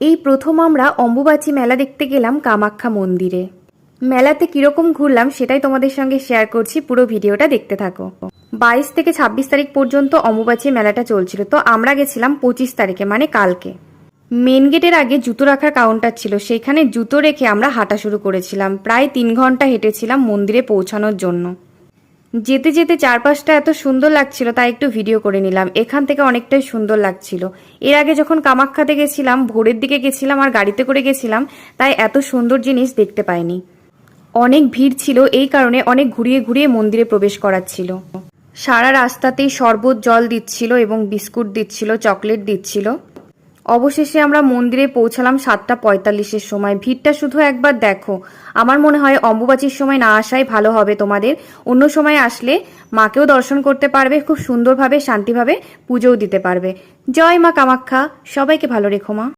এই প্রথম আমরা অম্বুবাচী মেলা দেখতে গেলাম কামাখ্যা মন্দিরে। মেলাতে কীরকম ঘুরলাম সেটাই তোমাদের সঙ্গে শেয়ার করছি, পুরো ভিডিওটা দেখতে থাকো। বাইশ থেকে ছাব্বিশ তারিখ পর্যন্ত অম্বুবাচী মেলাটা চলছিল, তো আমরা গেছিলাম পঁচিশ তারিখে মানে কালকে। মেন গেটের আগে জুতো রাখার কাউন্টার ছিল সেইখানে জুতো রেখে আমরা হাঁটা শুরু করেছিলাম। প্রায় তিন ঘণ্টা হেঁটেছিলাম মন্দিরে পৌঁছানোর জন্য। যেতে যেতে চারপাশটা এত সুন্দর লাগছিল, তাই একটু ভিডিও করে নিলাম। এখান থেকে অনেকটাই সুন্দর লাগছিল। এর আগে যখন কামাখ্যাতে গেছিলাম, ভোরের দিকে গেছিলাম আর গাড়িতে করে গেছিলাম, তাই এত সুন্দর জিনিস দেখতে পাইনি। অনেক ভিড় ছিল, এই কারণে অনেক ঘুরিয়ে ঘুরিয়ে মন্দিরে প্রবেশ করাচ্ছিল। সারা রাস্তাতেই শরবত, জল দিচ্ছিল এবং বিস্কুট দিচ্ছিল, চকলেট দিচ্ছিল। অবশেষে আমরা মন্দিরে পৌঁছালাম সাতটা পঁয়তাল্লিশের সময়। ভিড়টা শুধু একবার দেখো। আমার মনে হয় অম্বুবাচীর সময় না আসাই ভালো হবে তোমাদের। অন্য সময় আসলে মাকেও দর্শন করতে পারবে, খুব সুন্দরভাবে, শান্তিভাবে পুজোও দিতে পারবে। জয় মা কামাখ্যা সবাইকে ভালো রেখো মা।